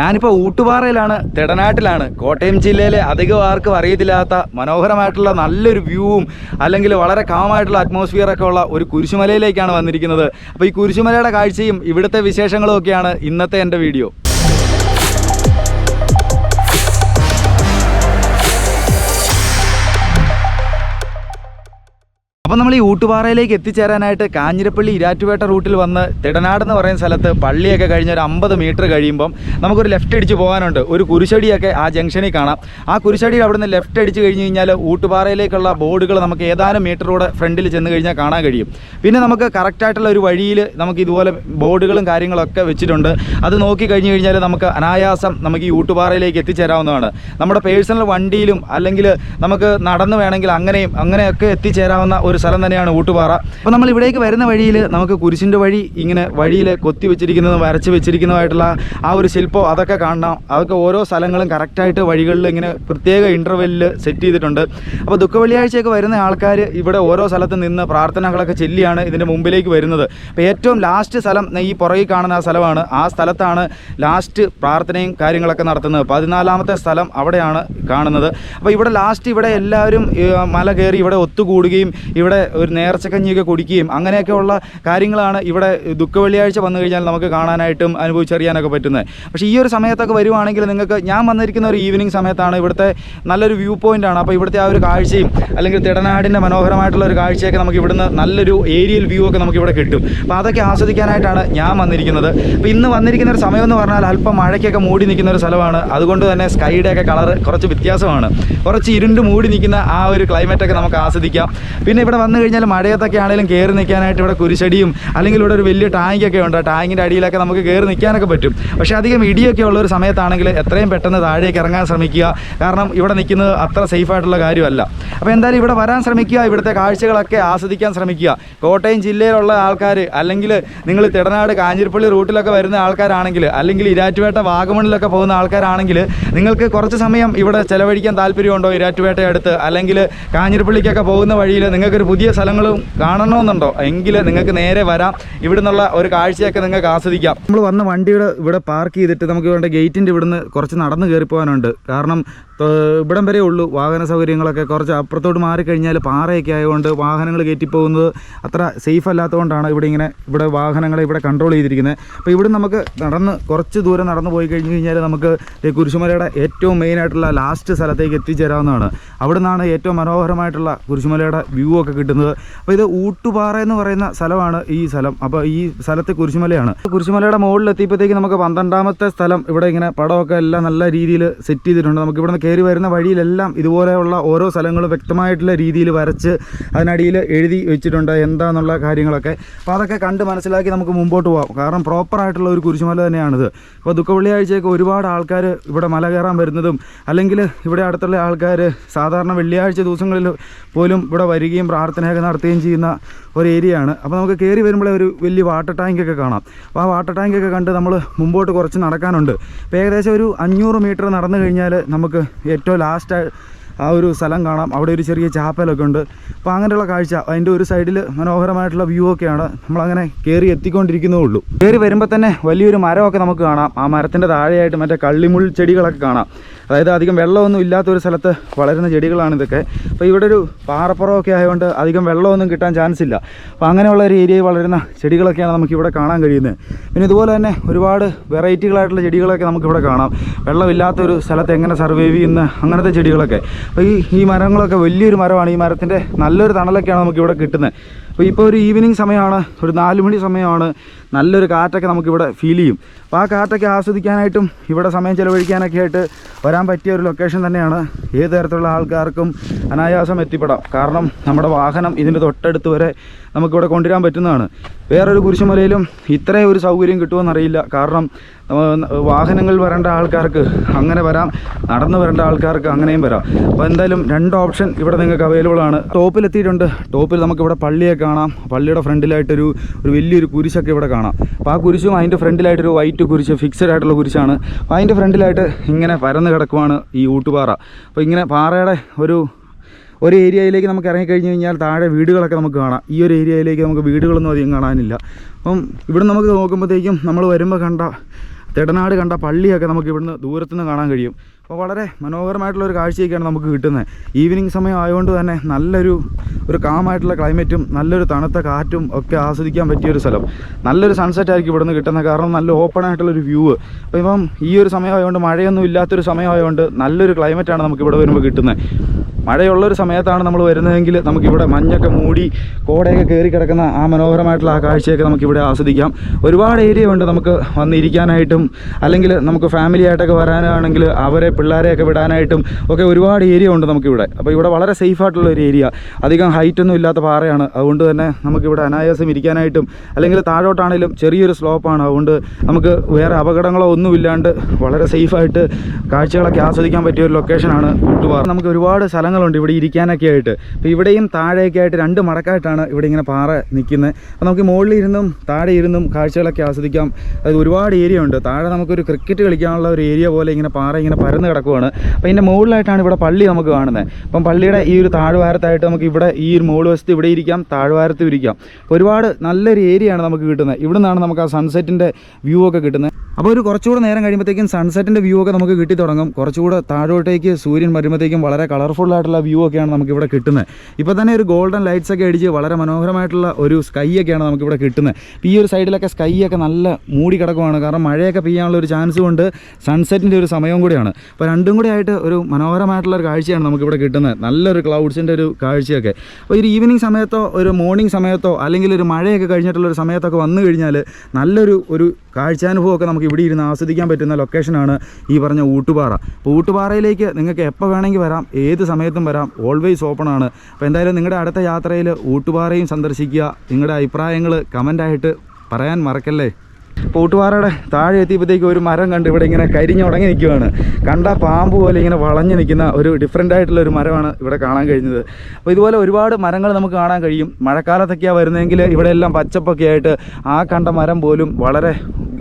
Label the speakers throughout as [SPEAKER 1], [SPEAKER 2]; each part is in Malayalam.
[SPEAKER 1] ഞാനിപ്പോൾ ഊട്ടുപാറയിലാണ് തെടനാട്ടിലാണ്. കോട്ടയം ജില്ലയിലെ അധികം ആർക്കും അറിയത്തില്ലാത്ത മനോഹരമായിട്ടുള്ള നല്ലൊരു വ്യൂവും അല്ലെങ്കിൽ വളരെ കാമായിട്ടുള്ള അറ്റ്മോസ്ഫിയർ ഒക്കെ ഉള്ള ഒരു കുരിശുമലയിലേക്കാണ് വന്നിരിക്കുന്നത്. അപ്പോൾ ഈ കുരിശുമലയുടെ കാഴ്ചയും ഇവിടുത്തെ വിശേഷങ്ങളും ഒക്കെയാണ് ഇന്നത്തെ എന്റെ വീഡിയോ. അപ്പോൾ നമ്മൾ ഈ ഊട്ടുപാറയിലേക്ക് എത്തിച്ചേരാനായിട്ട് കാഞ്ഞിരപ്പള്ളി ഇരാറ്റുപേട്ട റൂട്ടിൽ വന്ന് തിടനാട് എന്ന് പറയുന്ന സ്ഥലത്ത് പള്ളിയൊക്കെ കഴിഞ്ഞ് ഒരു അമ്പത് മീറ്റർ കഴിയുമ്പം നമുക്കൊരു ലെഫ്റ്റ് അടിച്ച് പോകാനുണ്ട്. ഒരു കുരിശടിയൊക്കെ ആ ജംഗ്ഷനിൽ കാണാം. ആ കുരിശടിയിൽ അവിടുന്ന് ലെഫ്റ്റ് അടിച്ച് കഴിഞ്ഞ് കഴിഞ്ഞാൽ ഊട്ടുപാറയിലേക്കുള്ള ബോർഡുകൾ നമുക്ക് ഏതാനും മീറ്ററൂടെ ഫ്രണ്ടിൽ ചെന്ന് കഴിഞ്ഞാൽ കാണാൻ കഴിയും. പിന്നെ നമുക്ക് കറക്റ്റായിട്ടുള്ള ഒരു വഴിയിൽ നമുക്ക് ഇതുപോലെ ബോർഡുകളും കാര്യങ്ങളൊക്കെ വെച്ചിട്ടുണ്ട്. അത് നോക്കി കഴിഞ്ഞ് കഴിഞ്ഞാൽ നമുക്ക് അനായാസം നമുക്ക് ഈ ഊട്ടുപാറയിലേക്ക് എത്തിച്ചേരാവുന്നതാണ്. നമ്മുടെ പേഴ്സണൽ വണ്ടിയിലും അല്ലെങ്കിൽ നമുക്ക് നടന്നു വേണമെങ്കിൽ അങ്ങനെയും അങ്ങനെയൊക്കെ എത്തിച്ചേരാവുന്ന ഒരു സ്ഥലം തന്നെയാണ് ഊട്ടുപാറ. അപ്പോൾ നമ്മൾ ഇവിടേക്ക് വരുന്ന വഴിയിൽ നമുക്ക് കുരിശിന്റെ വഴി ഇങ്ങനെ വഴിയിൽ കൊത്തി വെച്ചിരിക്കുന്നതും വരച്ച് വെച്ചിരിക്കുന്നതുമായിട്ടുള്ള ആ ഒരു ശില്പം അതൊക്കെ കാണണം. അതൊക്കെ ഓരോ സ്ഥലങ്ങളും കറക്റ്റായിട്ട് വഴികളിൽ ഇങ്ങനെ പ്രത്യേക ഇന്റർവെല്ലിൽ സെറ്റ് ചെയ്തിട്ടുണ്ട്. അപ്പോൾ ദുഃഖ വെള്ളിയാഴ്ചയൊക്കെ വരുന്ന ആൾക്കാർ ഇവിടെ ഓരോ സ്ഥലത്ത് നിന്ന് പ്രാർത്ഥനകളൊക്കെ ചെല്ലിയാണ് ഇതിന്റെ മുമ്പിലേക്ക് വരുന്നത്. അപ്പോൾ ഏറ്റവും ലാസ്റ്റ് സ്ഥലം ഈ പുറകിൽ കാണുന്ന ആ സ്ഥലമാണ്. ആ സ്ഥലത്താണ് ലാസ്റ്റ് പ്രാർത്ഥനയും കാര്യങ്ങളൊക്കെ നടത്തുന്നത്. പതിനാലാമത്തെ സ്ഥലം അവിടെയാണ് കാണുന്നത്. അപ്പോൾ ഇവിടെ ലാസ്റ്റ് ഇവിടെ എല്ലാവരും മല കയറി ഇവിടെ ഒത്തുകൂടുകയും ഇവിടെ ഒരു നേർച്ചക്കഞ്ഞിയൊക്കെ കുടിക്കുകയും അങ്ങനെയൊക്കെയുള്ള കാര്യങ്ങളാണ് ഇവിടെ ദുഃഖ വെള്ളിയാഴ്ച വന്നു കഴിഞ്ഞാൽ നമുക്ക് കാണാനായിട്ടും അനുഭവിച്ചറിയാനൊക്കെ പറ്റുന്നത്. പക്ഷേ ഈ ഒരു സമയത്തൊക്കെ വരുവാണെങ്കിൽ നിങ്ങൾക്ക് ഞാൻ വന്നിരിക്കുന്ന ഒരു ഈവനിങ് സമയത്താണ് ഇവിടുത്തെ നല്ലൊരു വ്യൂ പോയിന്റ് ആണ് അപ്പോൾ ഇവിടുത്തെ ആ ഒരു കാഴ്ചയും അല്ലെങ്കിൽ തിടനാടിന്റെ മനോഹരമായിട്ടുള്ള ഒരു കാഴ്ചയൊക്കെ നമുക്ക് ഇവിടുന്ന് നല്ലൊരു ഏരിയൽ വ്യൂ ഒക്കെ നമുക്ക് ഇവിടെ കിട്ടും. അപ്പോൾ അതൊക്കെ ആസ്വദിക്കാനായിട്ടാണ് ഞാൻ വന്നിരിക്കുന്നത്. അപ്പോൾ ഇന്ന് വന്നിരിക്കുന്ന ഒരു സമയം എന്ന് പറഞ്ഞാൽ അല്പം മഴയ്ക്കൊക്കെ മൂടി നിൽക്കുന്ന ഒരു സ്ഥലമാണ്. അതുകൊണ്ട് തന്നെ സ്കൈയുടെ കളർ കുറച്ച് വ്യത്യാസമാണ്. കുറച്ച് ഇരുണ്ട് മൂടി നിൽക്കുന്ന ആ ഒരു ക്ലൈമറ്റൊക്കെ നമുക്ക് ആസ്വദിക്കാം. പിന്നെ ഇവിടെ വന്നു കഴിഞ്ഞാൽ മഴയത്തൊക്കെ ആണെങ്കിലും കയറി നിൽക്കാനായിട്ട് ഇവിടെ കുരിശടിയും അല്ലെങ്കിൽ ഇവിടെ ഒരു വലിയ ടാങ്കൊക്കെ ഉണ്ട്. ടാങ്കിന്റെ അടിയിലൊക്കെ നമുക്ക് കയറി നിൽക്കാനൊക്കെ പറ്റും. പക്ഷേ അധികം ഇടിയൊക്കെ ഉള്ള ഒരു സമയത്താണെങ്കിൽ എത്രയും പെട്ടെന്ന് താഴേക്ക് ഇറങ്ങാൻ ശ്രമിക്കുക. കാരണം ഇവിടെ നിൽക്കുന്നത് അത്ര സേഫായിട്ടുള്ള കാര്യമല്ല. അപ്പോൾ എന്തായാലും ഇവിടെ വരാൻ ശ്രമിക്കുക ഇവിടുത്തെ കാഴ്ചകളൊക്കെ ആസ്വദിക്കാൻ ശ്രമിക്കുക. കോട്ടയം ജില്ലയിലുള്ള ആൾക്കാർ അല്ലെങ്കിൽ നിങ്ങൾ തിടനാട് കാഞ്ഞിരപ്പള്ളി റൂട്ടിലൊക്കെ വരുന്ന ആൾക്കാരാണെങ്കിൽ അല്ലെങ്കിൽ ഇരാറ്റുപേട്ട വാഗമണിലൊക്കെ പോകുന്ന ആൾക്കാരാണെങ്കിൽ നിങ്ങൾക്ക് കുറച്ച് സമയം ഇവിടെ ചിലവഴിക്കാൻ താല്പര്യമുണ്ടോ ഇരാറ്റുപേട്ട അടുത്ത്? അല്ലെങ്കിൽ കാഞ്ഞിരപ്പള്ളിക്കൊക്കെ പോകുന്ന വഴിയിൽ നിങ്ങൾക്കൊരു പുതിയ സ്ഥലങ്ങളും കാണണമെന്നുണ്ടോ? എങ്കിൽ നിങ്ങൾക്ക് നേരെ വരാം. ഇവിടെ ഒരു കാഴ്ചയൊക്കെ നിങ്ങൾക്ക് ആസ്വദിക്കാം. നമ്മൾ വന്ന വണ്ടിയുടെ ഇവിടെ പാർക്ക് ചെയ്തിട്ട് നമുക്ക് വേണ്ട ഗേറ്റിന്റെ ഇവിടുന്ന് കുറച്ച് നടന്ന് കയറി പോകാനുണ്ട് കാരണം ഇവിടം വരെ ഉള്ളൂ. വാഹന സൗകര്യങ്ങളൊക്കെ കുറച്ച് അപ്പുറത്തോട്ട് മാറിക്കഴിഞ്ഞാൽ പാറയൊക്കെ ആയതുകൊണ്ട് വാഹനങ്ങൾ കയറ്റിപ്പോകുന്നത് അത്ര സേഫ് അല്ലാത്തതുകൊണ്ടാണ് ഇവിടെ ഇങ്ങനെ ഇവിടെ വാഹനങ്ങളെ ഇവിടെ കൺട്രോൾ ചെയ്തിരിക്കുന്നത്. അപ്പോൾ ഇവിടെ നമുക്ക് നടന്ന് കുറച്ച് ദൂരം നടന്നു പോയി കഴിഞ്ഞ് കഴിഞ്ഞാൽ നമുക്ക് കുരിശുമലയുടെ ഏറ്റവും മെയിനായിട്ടുള്ള ലാസ്റ്റ് സ്ഥലത്തേക്ക് എത്തിച്ചേരാവുന്നതാണ്. അവിടെ നിന്നാണ് ഏറ്റവും മനോഹരമായിട്ടുള്ള കുരിശുമലയുടെ വ്യൂ ഒക്കെ കിട്ടുന്നത്. അപ്പോൾ ഇത് ഊട്ടുപാറ എന്ന് പറയുന്ന സ്ഥലമാണ് ഈ സ്ഥലം. അപ്പോൾ ഈ സ്ഥലത്ത് കുരിശുമലയാണ്. കുരിശുമലയുടെ മുകളിൽ എത്തിയപ്പോഴത്തേക്ക് നമുക്ക് പന്ത്രണ്ടാമത്തെ സ്ഥലം ഇവിടെ ഇങ്ങനെ പടമൊക്കെ എല്ലാം നല്ല രീതിയിൽ സെറ്റ് ചെയ്തിട്ടുണ്ട്. നമുക്ക് ഇവിടെ നിന്ന് കയറി വരുന്ന വഴിയിലെല്ലാം ഇതുപോലെയുള്ള ഓരോ സ്ഥലങ്ങളും വ്യക്തമായിട്ടുള്ള രീതിയിൽ വരച്ച് അതിനടിയിൽ എഴുതി വെച്ചിട്ടുണ്ട് എന്താണെന്നുള്ള കാര്യങ്ങളൊക്കെ. അപ്പോൾ അതൊക്കെ കണ്ട് മനസ്സിലാക്കി നമുക്ക് മുമ്പോട്ട് പോകാം കാരണം പ്രോപ്പറായിട്ടുള്ള ഒരു കുരിശുമല തന്നെയാണിത്. അപ്പോൾ ദുഃഖ വെള്ളിയാഴ്ചയൊക്കെ ഒരുപാട് ആൾക്കാർ ഇവിടെ മല കയറാൻ വരുന്നതും അല്ലെങ്കിൽ ഇവിടെ അടുത്തുള്ള ആൾക്കാർ സാധാരണ വെള്ളിയാഴ്ച ദിവസങ്ങളിൽ പോലും ഇവിടെ വരികയും പ്രാർത്ഥനയൊക്കെ നടത്തുകയും ചെയ്യുന്ന ഒരു ഏരിയയാണ്. അപ്പോൾ നമുക്ക് കയറി വരുമ്പോഴേ ഒരു വലിയ വാട്ടർ ടാങ്കൊക്കെ കാണാം. അപ്പോൾ ആ വാട്ടർ ടാങ്കൊക്കെ കണ്ട് നമ്മൾ മുമ്പോട്ട് കുറച്ച് നടക്കാനുണ്ട്. അപ്പോൾ ഏകദേശം ഒരു അഞ്ഞൂറ് മീറ്റർ നടന്നു കഴിഞ്ഞാൽ നമുക്ക് ഏറ്റവും ലാസ്റ്റ് ആ ഒരു സ്ഥലം കാണാം. അവിടെ ഒരു ചെറിയ ചാപ്പലൊക്കെ ഉണ്ട്. അപ്പോൾ അങ്ങനെയുള്ള കാഴ്ച അതിന്റെ ഒരു സൈഡിൽ മനോഹരമായിട്ടുള്ള വ്യൂ ഒക്കെയാണ്. നമ്മളങ്ങനെ കയറി എത്തിക്കൊണ്ടിരിക്കുന്നേ ഉള്ളൂ. കയറി വരുമ്പോൾ തന്നെ വലിയൊരു മരമൊക്കെ നമുക്ക് കാണാം. ആ മരത്തിന്റെ താഴെയായിട്ട് മറ്റേ കള്ളിമുൾ ചെടികളൊക്കെ കാണാം. അതായത് അധികം വെള്ളമൊന്നും ഇല്ലാത്ത ഒരു സ്ഥലത്ത് വളരുന്ന ചെടികളാണ് ഇതൊക്കെ. അപ്പോൾ ഇവിടെ ഒരു പാറപ്പുറമൊക്കെ ആയതുകൊണ്ട് അധികം വെള്ളമൊന്നും കിട്ടാൻ ചാൻസ് ഇല്ല. അപ്പോൾ അങ്ങനെയുള്ള ഒരു ഏരിയയിൽ വളരുന്ന ചെടികളൊക്കെയാണ് നമുക്ക് ഇവിടെ കാണാൻ കഴിയുന്നത്. പിന്നെ ഇതുപോലെ തന്നെ ഒരുപാട് വെറൈറ്റികളായിട്ടുള്ള ചെടികളൊക്കെ നമുക്കിവിടെ കാണാം. വെള്ളമില്ലാത്തൊരു സ്ഥലത്ത് എങ്ങനെ സർവൈവ് ചെയ്യുന്ന അങ്ങനത്തെ ചെടികളൊക്കെ. അപ്പോൾ ഈ ഈ മരങ്ങളൊക്കെ വലിയൊരു മരമാണ്. ഈ മരത്തിന്റെ നല്ലൊരു തണലൊക്കെയാണ് നമുക്കിവിടെ കിട്ടുന്നത്. അപ്പോൾ ഇപ്പോൾ ഒരു ഈവനിങ് സമയമാണ്. ഒരു നാല് മണി സമയമാണ്. നല്ലൊരു കാറ്റൊക്കെ നമുക്കിവിടെ ഫീൽ ചെയ്യും. അപ്പോൾ ആ കാറ്റൊക്കെ ആസ്വദിക്കാനായിട്ടും ഇവിടെ സമയം ചിലവഴിക്കാനൊക്കെ ആയിട്ട് വരാൻ പറ്റിയ ഒരു ലൊക്കേഷൻ തന്നെയാണ്. ഏത് തരത്തിലുള്ള ആൾക്കാർക്കും അനായാസം എത്തിപ്പെടാം. കാരണം നമ്മുടെ വാഹനം ഇതിന്റെ തൊട്ടടുത്ത് വരെ നമുക്കിവിടെ കൊണ്ടുവരാൻ പറ്റുന്നതാണ്. വേറൊരു കുരിശുമലയിലും ഇത്രയും ഒരു സൗകര്യം കിട്ടുമെന്നറിയില്ല. കാരണം വാഹനങ്ങൾ വരേണ്ട ആൾക്കാർക്ക് അങ്ങനെ വരാം നടന്നു വരേണ്ട ആൾക്കാർക്ക് അങ്ങനെയും വരാം. അപ്പോൾ എന്തായാലും രണ്ട് ഓപ്ഷൻ ഇവിടെ നിങ്ങൾക്ക് അവൈലബിൾ ആണ്. ടോപ്പിലെത്തിയിട്ടുണ്ട്. ടോപ്പിൽ നമുക്കിവിടെ പള്ളിയെ കാണാം. പള്ളിയുടെ ഫ്രണ്ടിലായിട്ടൊരു ഒരു വലിയൊരു കുരിശൊക്കെ ഇവിടെ കാണാം. അപ്പോൾ ആ കുരിശും അതിന്റെ ഫ്രണ്ടിലായിട്ടൊരു വൈറ്റ് കുരിശ് ഫിക്സഡ് ആയിട്ടുള്ള കുരിശാണ്. അപ്പോൾ അതിന്റെ ഫ്രണ്ടിലായിട്ട് ഇങ്ങനെ പരന്ന് കിടക്കുവാണ് ഈ ഊട്ടുപാറ. അപ്പോൾ ഇങ്ങനെ പാറയുടെ ഒരു ഒരു ഏരിയയിലേക്ക് നമുക്ക് ഇറങ്ങിക്കഴിഞ്ഞ് കഴിഞ്ഞാൽ താഴെ വീടുകളൊക്കെ നമുക്ക് കാണാം. ഈ ഒരു ഏരിയയിലേക്ക് നമുക്ക് വീടുകളൊന്നും അധികം കാണാനില്ല. അപ്പം ഇവിടെ നമുക്ക് നോക്കുമ്പോഴത്തേക്കും നമ്മൾ വരുമ്പോൾ കണ്ട തെടനാട് കണ്ട പള്ളിയൊക്കെ നമുക്ക് ഇവിടുന്ന് ദൂരത്തുനിന്ന് കാണാൻ കഴിയും. അപ്പോൾ വളരെ മനോഹരമായിട്ടുള്ള ഒരു കാഴ്ചയൊക്കെയാണ് നമുക്ക് കിട്ടുന്നത്. ഈവനിങ് സമയം ആയതുകൊണ്ട് തന്നെ നല്ലൊരു ഒരു കാമായിട്ടുള്ള ക്ലൈമറ്റും നല്ലൊരു തണുത്ത കാറ്റും ഒക്കെ ആസ്വദിക്കാൻ പറ്റിയൊരു സ്ഥലം. നല്ലൊരു സൺസെറ്റ് ആയിരിക്കും ഇവിടുന്ന് കിട്ടുന്നത്. കാരണം നല്ല ഓപ്പൺ ആയിട്ടുള്ളൊരു വ്യൂ അപ്പോൾ ഇപ്പം ഈ ഒരു സമയമായതുകൊണ്ട് മഴയൊന്നും ഇല്ലാത്തൊരു സമയമായതുകൊണ്ട് നല്ലൊരു ക്ലൈമറ്റാണ് നമുക്ക് ഇവിടെ വരുമ്പോൾ കിട്ടുന്നത്. മഴയുള്ളൊരു സമയത്താണ് നമ്മൾ വരുന്നതെങ്കിൽ നമുക്കിവിടെ മഞ്ഞൊക്കെ മൂടി കോടയൊക്കെ കയറി കിടക്കുന്ന ആ മനോഹരമായിട്ടുള്ള ആ കാഴ്ചയൊക്കെ നമുക്കിവിടെ ആസ്വദിക്കാം. ഒരുപാട് ഏരിയ ഉണ്ട് നമുക്ക് വന്നിരിക്കാനായിട്ടും അല്ലെങ്കിൽ നമുക്ക് ഫാമിലി ആയിട്ടൊക്കെ വരാനാണെങ്കിൽ അവരെ പിള്ളേരെയൊക്കെ വിടാനായിട്ടും ഒക്കെ ഒരുപാട് ഏരിയ ഉണ്ട് നമുക്കിവിടെ. അപ്പോൾ ഇവിടെ വളരെ സേഫ് ആയിട്ടുള്ള ഒരു ഏരിയ അധികം ഹൈറ്റൊന്നും ഇല്ലാത്ത പാറയാണ്. അതുകൊണ്ട് തന്നെ നമുക്കിവിടെ അനായാസം ഇരിക്കാനായിട്ടും അല്ലെങ്കിൽ താഴോട്ടാണെങ്കിലും ചെറിയൊരു സ്ലോപ്പാണ് അതുകൊണ്ട് നമുക്ക് വേറെ അപകടങ്ങളോ ഒന്നുമില്ലാണ്ട് വളരെ സേഫായിട്ട് കാഴ്ചകളൊക്കെ ആസ്വദിക്കാൻ പറ്റിയ ഒരു ലൊക്കേഷനാണ് കൂട്ടുപാറ. നമുക്ക് ഒരുപാട് സ്ഥലങ്ങളുണ്ട് ഇവിടെ ഇരിക്കാനൊക്കെ ആയിട്ട്. അപ്പോൾ ഇവിടെയും താഴെയൊക്കെ ആയിട്ട് രണ്ട് മടക്കായിട്ടാണ് ഇവിടെ ഇങ്ങനെ പാറ നിൽക്കുന്നത്. അപ്പോൾ നമുക്ക് മുകളിലിരുന്നും താഴെ ഇരുന്നും കാഴ്ചകളൊക്കെ ആസ്വദിക്കാം. അത് ഒരുപാട് ഏരിയ ഉണ്ട്. താഴെ നമുക്കൊരു ക്രിക്കറ്റ് കളിക്കാനുള്ള ഒരു ഏരിയ പോലെ ഇങ്ങനെ പാറ ഇങ്ങനെ പരന്ന് കിടക്കുവാണ്. അപ്പോൾ ഇതിന്റെ മുകളിലായിട്ടാണ് ഇവിടെ പള്ളി നമുക്ക് കാണുന്നത് അപ്പം പള്ളിയുടെ ഈ ഒരു താഴ്വാരത്തായിട്ട് നമുക്ക് ഇവിടെ ഈ ഒരു മുകൾ വശത്ത് ഇവിടെ ഇരിക്കാം താഴ്വാരത്തും ഇരിക്കാം. ഒരുപാട് നല്ലൊരു ഏരിയയാണ് നമുക്ക് കിട്ടുന്നത് ഇവിടെ നിന്നാണ് നമുക്ക് ആ സൺസെറ്റിന്റെ വ്യൂ ഒക്കെ കിട്ടുന്നത് അപ്പോൾ ഒരു കുറച്ചുകൂടെ നേരം കഴിയുമ്പോഴത്തേക്കും സൺസെറ്റിന്റെ വ്യൂ ഒക്കെ നമുക്ക് കിട്ടി തുടങ്ങും. കുറച്ചുകൂടെ താഴോട്ടേക്ക് സൂര്യൻ വരുമ്പോഴത്തേക്കും വളരെ കളർഫുൾ ആയിട്ടുള്ള വ്യൂ ഒക്കെയാണ് നമുക്കിവിടെ കിട്ടുന്നത്. ഇപ്പോൾ തന്നെ ഒരു ഗോൾഡൻ ലൈറ്റ്സ് ഒക്കെ അടിച്ച് വളരെ മനോഹരമായിട്ടുള്ള ഒരു സ്കൈ ഒക്കെയാണ് നമുക്കിവിടെ കിട്ടുന്നത്. ഈ ഒരു സൈഡിലൊക്കെ സ്കൈ ഒക്കെ നല്ല മൂടി കിടക്കുവാണ്. കാരണം മഴയൊക്കെ പെയ്യാനുള്ള ഒരു ചാൻസ് കൊണ്ട് സൺസെറ്റിന്റെ ഒരു സമയവും കൂടിയാണ്. അപ്പോൾ രണ്ടും കൂടി ആയിട്ട് ഒരു മനോഹരമായിട്ടുള്ള ഒരു കാഴ്ചയാണ് നമുക്കിവിടെ കിട്ടുന്നത്. നല്ലൊരു ക്ലൗഡ്സിന്റെ ഒരു കാഴ്ചയൊക്കെ. അപ്പോൾ ഒരു ഈവനിങ് സമയത്തോ ഒരു മോർണിംഗ് സമയത്തോ അല്ലെങ്കിൽ ഒരു മഴയൊക്കെ കഴിഞ്ഞിട്ടുള്ള ഒരു സമയത്തൊക്കെ വന്നു കഴിഞ്ഞാൽ നല്ലൊരു ഒരു കാഴ്ചാനുഭവമൊക്കെ നമുക്ക് ഇവിടെ ഇരുന്ന് ആസ്വദിക്കാൻ പറ്റുന്ന ലൊക്കേഷനാണ് ഈ പറഞ്ഞ ഊട്ടുപാറ. അപ്പോൾ ഊട്ടുപാറയിലേക്ക് നിങ്ങൾക്ക് എപ്പോൾ വേണമെങ്കിൽ വരാം ഏത് സമയത്തും വരാം ഓൾവേസ് ഓപ്പൺ ആണ്. അപ്പോൾ എന്തായാലും നിങ്ങളുടെ അടുത്ത യാത്രയിൽ ഊട്ടുപാറയും സന്ദർശിക്കുക. നിങ്ങളുടെ അഭിപ്രായങ്ങൾ കമന്റായിട്ട് പറയാൻ മറക്കല്ലേ? പൂട്ടുപാറയുടെ താഴെ എത്തിയപ്പോഴത്തേക്ക് ഒരു മരം കണ്ട് ഇവിടെ ഇങ്ങനെ കരിഞ്ഞുടങ്ങി നിൽക്കുകയാണ്. കണ്ട പാമ്പ് പോലെ ഇങ്ങനെ വളഞ്ഞു നിൽക്കുന്ന ഒരു ഡിഫറെന്റ് ആയിട്ടുള്ള ഒരു മരമാണ് ഇവിടെ കാണാൻ കഴിഞ്ഞത്. അപ്പോൾ ഇതുപോലെ ഒരുപാട് മരങ്ങൾ നമുക്ക് കാണാൻ കഴിയും. മഴക്കാലത്തൊക്കെയാണ് വരുന്നതെങ്കിൽ ഇവിടെ എല്ലാം പച്ചപ്പൊക്കെ ആയിട്ട് ആ കണ്ട മരം പോലും വളരെ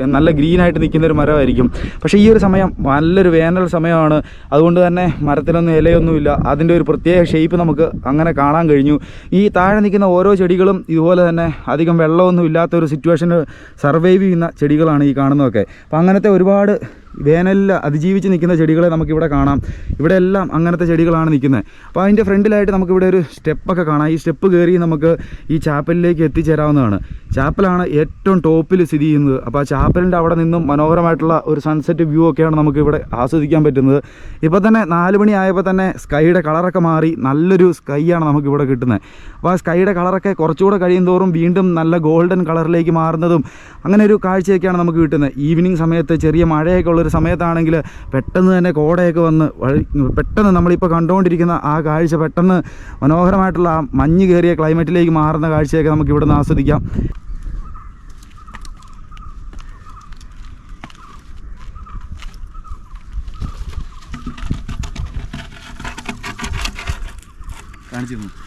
[SPEAKER 1] നല്ല ഗ്രീനായിട്ട് നിൽക്കുന്ന ഒരു മരമായിരിക്കും. പക്ഷേ ഈ ഒരു സമയം നല്ലൊരു വേനൽ സമയമാണ്. അതുകൊണ്ട് തന്നെ മരത്തിനൊന്നും ഇലയൊന്നുമില്ല. അതിന്റെ ഒരു പ്രത്യേക ഷേപ്പ് നമുക്ക് അങ്ങനെ കാണാൻ കഴിഞ്ഞു. ഈ താഴെ നിൽക്കുന്ന ഓരോ ചെടികളും ഇതുപോലെ തന്നെ അധികം വെള്ളമൊന്നും ഇല്ലാത്ത ഒരു സിറ്റുവേഷന് സർവൈവ് ചെയ്യുന്ന ചെടികളാണ് ഈ കാണുന്നതൊക്കെ. അപ്പം അങ്ങനത്തെ ഒരുപാട് വേനലിൽ അതിജീവിച്ച് നിൽക്കുന്ന ചെടികളെ നമുക്കിവിടെ കാണാം. ഇവിടെ എല്ലാം അങ്ങനത്തെ ചെടികളാണ് നിൽക്കുന്നത്. അപ്പോൾ അതിന്റെ ഫ്രണ്ടിലായിട്ട് നമുക്കിവിടെ ഒരു സ്റ്റെപ്പൊക്കെ കാണാം. ഈ സ്റ്റെപ്പ് കയറി നമുക്ക് ഈ ചാപ്പലിലേക്ക് എത്തിച്ചേരാവുന്നതാണ്. ചാപ്പലാണ് ഏറ്റവും ടോപ്പിൽ സ്ഥിതി ചെയ്യുന്നത്. അപ്പോൾ ആ ചാപ്പലിന്റെ അവിടെ നിന്നും മനോഹരമായിട്ടുള്ള ഒരു സൺസെറ്റ് വ്യൂ ഒക്കെയാണ് നമുക്ക് ഇവിടെ ആസ്വദിക്കാൻ പറ്റുന്നത്. ഇപ്പോൾ തന്നെ നാല് മണി ആയപ്പോൾ തന്നെ സ്കൈയുടെ കളറൊക്കെ മാറി നല്ലൊരു സ്കൈ ആണ് നമുക്ക് ഇവിടെ കിട്ടുന്നത്. അപ്പോൾ ആ സ്കൈയുടെ കളറൊക്കെ കുറച്ചുകൂടെ കഴിയും തോറും വീണ്ടും നല്ല ഗോൾഡൻ കളറിലേക്ക് മാറുന്നതും അങ്ങനെ ഒരു കാഴ്ചയൊക്കെയാണ് നമുക്ക് കിട്ടുന്നത്. ഈവനിങ് സമയത്ത് ചെറിയ മഴയൊക്കെ ഉള്ളൊരു സമയത്താണെങ്കിൽ പെട്ടെന്ന് തന്നെ കോടയൊക്കെ വന്ന് പെട്ടെന്ന് നമ്മളിപ്പോൾ കണ്ടുകൊണ്ടിരിക്കുന്ന ആ കാഴ്ച പെട്ടെന്ന് മനോഹരമായിട്ടുള്ള ആ മഞ്ഞ് കയറിയ ക്ലൈമറ്റിലേക്ക് മാറുന്ന കാഴ്ചയൊക്കെ നമുക്ക് ഇവിടുന്ന് ആസ്വദിക്കാം. കാണിച്ചിരുന്നു.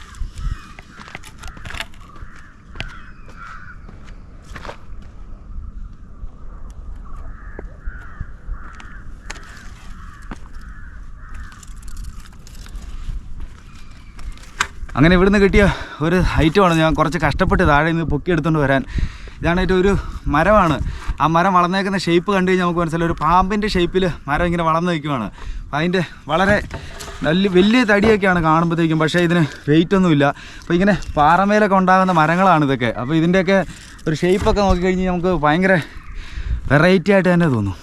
[SPEAKER 1] അങ്ങനെ ഇവിടുന്ന് കിട്ടിയ ഒരു ഐറ്റമാണ്. ഞാൻ കുറച്ച് കഷ്ടപ്പെട്ട് താഴെ നിന്ന് പൊക്കിയെടുത്തുകൊണ്ട് വരാൻ. ഇതാണ് ഏറ്റവും ഒരു മരമാണ്. ആ മരം വളർന്നേക്കുന്ന ഷേപ്പ് കണ്ടു കഴിഞ്ഞാൽ നമുക്ക് മനസ്സിലായി. ഒരു പാമ്പിന്റെ ഷേപ്പിൽ മരം ഇങ്ങനെ വളർന്നു നിൽക്കുവാണ്. അതിന്റെ വളരെ നല്ല വലിയ തടിയൊക്കെയാണ് കാണുമ്പോഴത്തേക്കും. പക്ഷേ ഇതിന് വെയിറ്റ് ഒന്നുമില്ല അപ്പോൾ ഇങ്ങനെ പാറമേലൊക്കെ ഉണ്ടാകുന്ന മരങ്ങളാണ് ഇതൊക്കെ. അപ്പോൾ ഇതിന്റെയൊക്കെ ഒരു ഷേപ്പൊക്കെ നോക്കിക്കഴിഞ്ഞാൽ നമുക്ക് ഭയങ്കര വെറൈറ്റി ആയിട്ട് തന്നെ തോന്നും.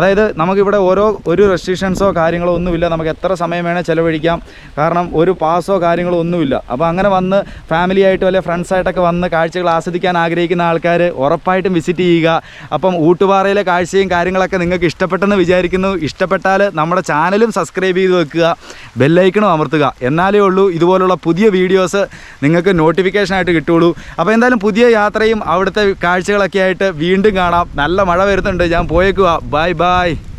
[SPEAKER 1] അതായത് നമുക്കിവിടെ ഓരോ ഒരു റെസ്ട്രിക്ഷൻസോ കാര്യങ്ങളോ ഒന്നുമില്ല. നമുക്ക് എത്ര സമയം വേണേൽ ചിലവഴിക്കാം. കാരണം ഒരു പാസോ കാര്യങ്ങളോ ഒന്നുമില്ല. അപ്പോൾ അങ്ങനെ വന്ന് ഫാമിലി ആയിട്ടോ അല്ലെങ്കിൽ ഫ്രണ്ട്സായിട്ടൊക്കെ വന്ന് കാഴ്ചകൾ ആസ്വദിക്കാൻ ആഗ്രഹിക്കുന്ന ആൾക്കാർ ഉറപ്പായിട്ടും വിസിറ്റ് ചെയ്യുക. അപ്പം ഊട്ടുപാറയിലെ കാഴ്ചയും കാര്യങ്ങളൊക്കെ നിങ്ങൾക്ക് ഇഷ്ടപ്പെട്ടെന്ന് വിചാരിക്കുന്നു. ഇഷ്ടപ്പെട്ടാൽ നമ്മുടെ ചാനലും സബ്സ്ക്രൈബ് ചെയ്ത് വെക്കുക. ബെല്ലൈക്കണും അമർത്തുക. എന്നാലേ ഉള്ളൂ ഇതുപോലുള്ള പുതിയ വീഡിയോസ് നിങ്ങൾക്ക് നോട്ടിഫിക്കേഷനായിട്ട് കിട്ടുള്ളൂ അപ്പോൾ എന്തായാലും പുതിയ യാത്രയും അവിടുത്തെ കാഴ്ചകളൊക്കെ ആയിട്ട് വീണ്ടും കാണാം. നല്ല മഴ വരുന്നുണ്ട്. ഞാൻ പോയേക്കുക ബൈ ബൈ Bye.